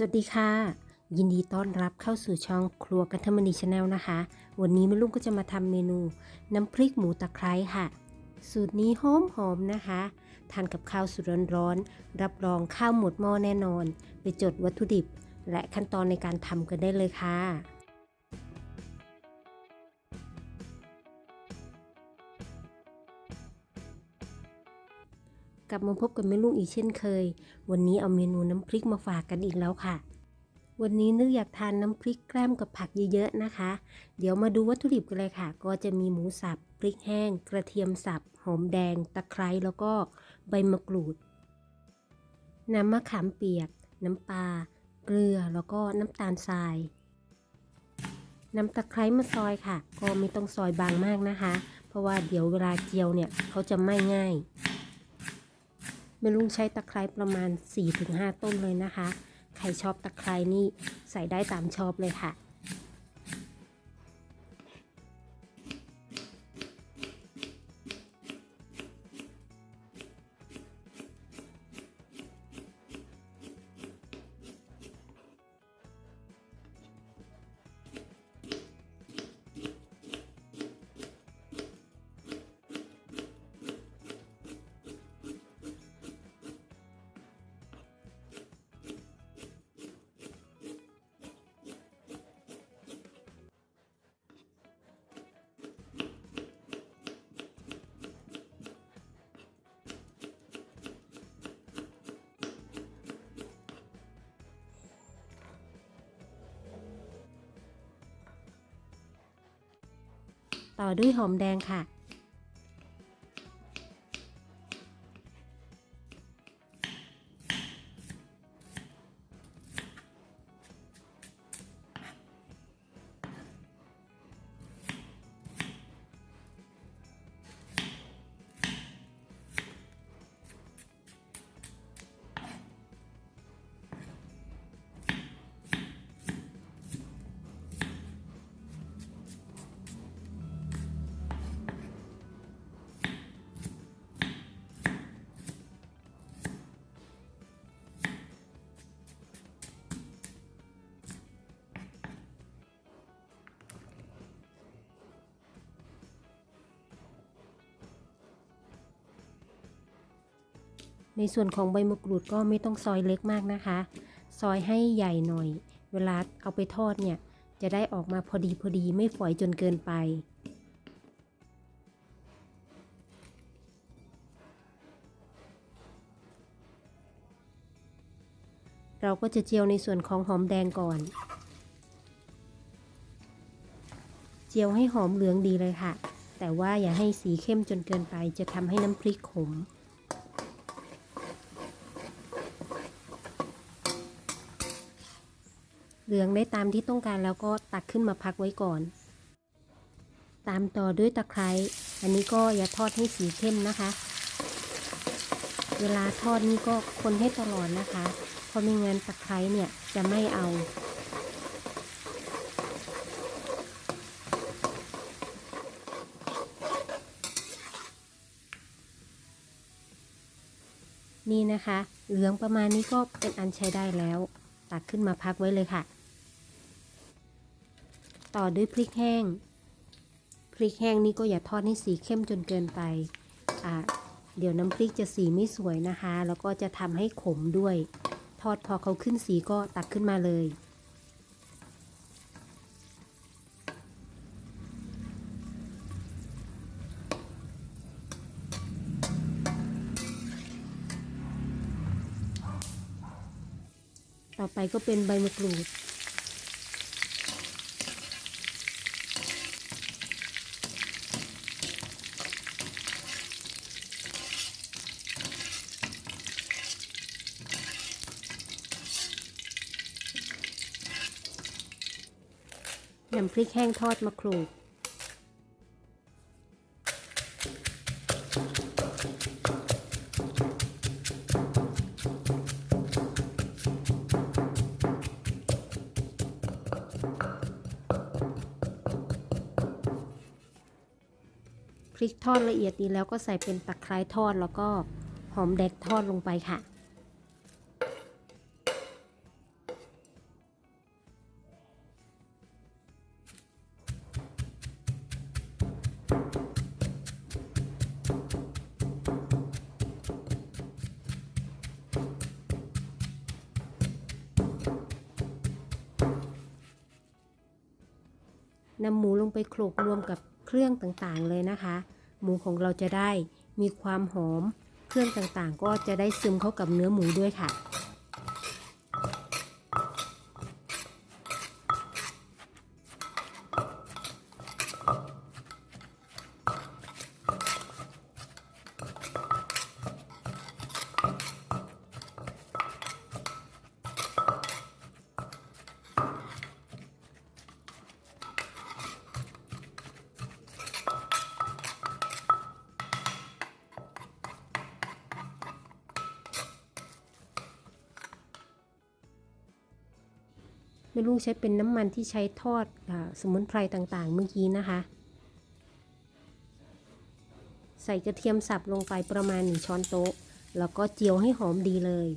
สวัสดีค่ะ ยินดีต้อนรับเข้าสู่ช่องครัวกันธรรมนีชาแนลนะคะ วันนี้แม่ลุงก็จะมาทำเมนูน้ำพริกหมูตะไคร้ค่ะ สูตรนี้หอมหอมนะคะทานกับข้าวสุดร้อนๆรับรองข้าวหมดหม้อแน่นอน ไปจดวัตถุดิบ และขั้นตอนในการทำกันได้เลยค่ะ กลับมาพบกับแม่ลุงอีกเช่นเคย วันนี้เอาเมนูน้ำพริกมาฝากกันอีกแล้วค่ะ วันนี้นึกอยากทานน้ำพริกแกล้มกับผักเยอะๆนะคะ เดี๋ยวมาดูวัตถุดิบกันเลยค่ะ ก็จะมีหมูสับพริกแห้ง กระเทียมสับ หอมแดง ตะไคร้แล้วก็ใบมะกรูด น้ำมะขามเปียก น้ำปลา เกลือแล้วก็น้ำตาลทรายน้ำตะไคร้มาซอยค่ะ ก็ไม่ต้องซอยบางมากนะคะ เพราะว่าเดี๋ยวเวลาเจียวเนี่ยเขาจะไหม้ง่าย แม่ลุงใช้ตะไคร้ประมาณ 4-5 ต้นเลยนะคะ ใครชอบตะไคร้นี่ใส่ได้ตามชอบเลยค่ะ ต่อด้วยหอมแดงค่ะ ในส่วนของใบมะกรูดก็ไม่ต้องซอยเล็กมากนะคะ ซอยให้ใหญ่หน่อย เวลาเอาไปทอดเนี่ย จะได้ออกมาพอดีพอดีไม่ฝอยจนเกินไป เราก็จะเจียวในส่วนของหอมแดงก่อน เจียวให้หอมเหลืองดีเลยค่ะ แต่ว่าอย่าให้สีเข้มจนเกินไปจะทำให้น้ำพริกขม เหลืองได้ตามที่ต้องการแล้วก็ตักขึ้นมาพักไว้ก่อน ตามต่อด้วยตะไคร้ อันนี้ก็อย่าทอดให้สีเข้มนะคะ เวลาทอดนี่ก็คนให้ตลอดนะคะ เพราะไม่งั้นตะไคร้เนี่ยจะไม่เอา นี่นะคะ เหลืองประมาณนี้ก็เป็นอันใช้ได้แล้วตักขึ้นมาพักไว้เลยค่ะ ต่อด้วยพริกแห้ง พริกแห้งนี่ก็อย่าทอดให้สีเข้มจนเกินไปอ่าเดี๋ยวน้ำพริกจะสีไม่สวยนะคะ แล้วก็จะทำให้ขมด้วย ทอดพอเขาขึ้นสีก็ตักขึ้นมาเลย ต่อไปก็เป็นใบมะกรูด นำพริกแห้งทอดมะกรูดพริกทอดละเอียดดีแล้วก็ใส่เป็นตะไคร้ทอดแล้วก็หอมแดงทอดลงไปค่ะ นำหมูลงไปโขลกรวมกับเครื่องต่างๆเลยนะคะ หมูของเราจะได้มีความหอม เครื่องต่างๆ ก็จะได้ซึมเข้ากับเนื้อหมูด้วยค่ะ ม่ลูกใช้เป็นน้ำมันที่ใช้ทอดอสมุนไพรต่างๆ เมื่อกี้นะคะ ใส่กระเทียมสับลงไปประมาณ 1 ช้อนโต๊ะ แล้วก็เจียวให้หอมดีเลย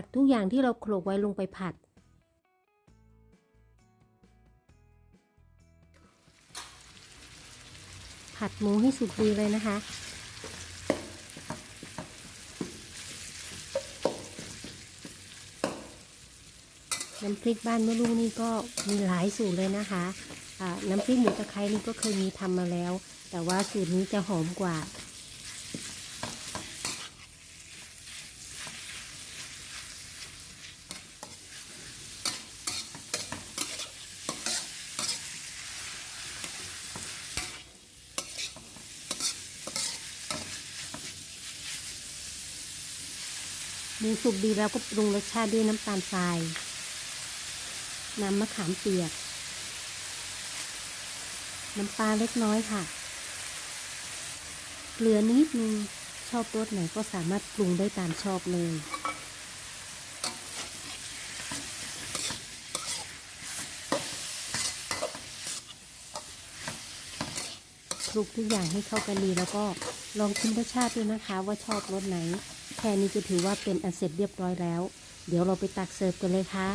ตักทุกอย่างที่เราโขลกไว้ลงไปผัด ผัดหมูให้สุกดีเลยนะคะ น้ำพริกบ้านแม่ลูกนี่ก็มีหลายสูตรเลยนะคะอ่าน้ำพริกหมูตะไคร้นี่ก็เคยมีทำมาแล้ว แต่ว่าสูตรนี้จะหอมกว่า หมูสุกดีแล้วก็ปรุงรสชาติด้วยน้ำตาลทราย น้ำมะขามเปียก น้ำปลาเล็กน้อยค่ะ เกลือนิดนึง ชอบรสไหนก็สามารถปรุงได้ตามชอบเลยคลุกทุกอย่างให้เข้ากันดีแล้วก็ลองชิมรสชาติดูนะคะว่าชอบรสไหน แค่นี้จะถือว่าเป็นอันเสร็จเรียบร้อยแล้ว เดี๋ยวเราไปตักเสิร์ฟกันเลยค่ะ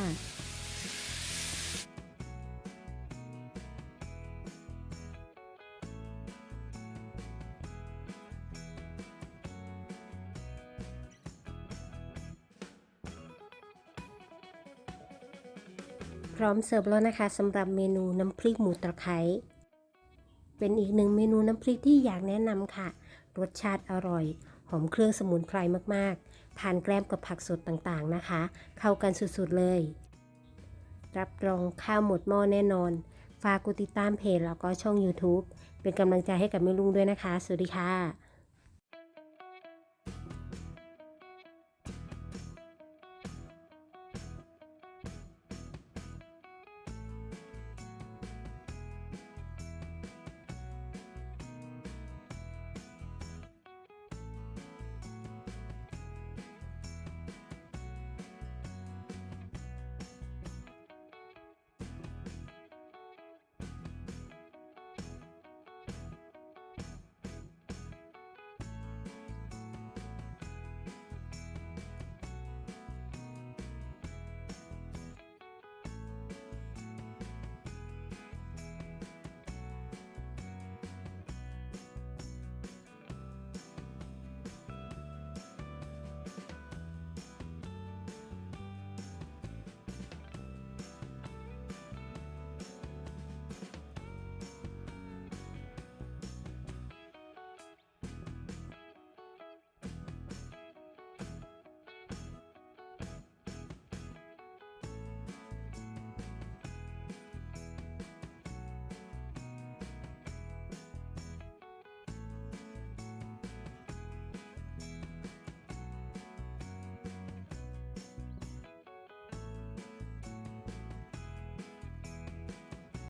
พร้อมเสิร์ฟแล้วนะคะสำหรับเมนูน้ำพริกหมูตะไคร้เป็นอีกหนึ่งเมนูน้ำพริกที่อยากแนะนำค่ะ รสชาติอร่อย หอมเครื่องสมุนไพรมากๆ ทานแกล้มกับผักสดต่างๆนะคะ เข้ากันสุดๆเลย รับรองข้าวหมดหม้อแน่นอน ฝากกดติดตามเพจแล้วก็ช่อง YouTube เป็นกำลังใจให้กับแม่ลุงด้วยนะคะ สวัสดีค่ะ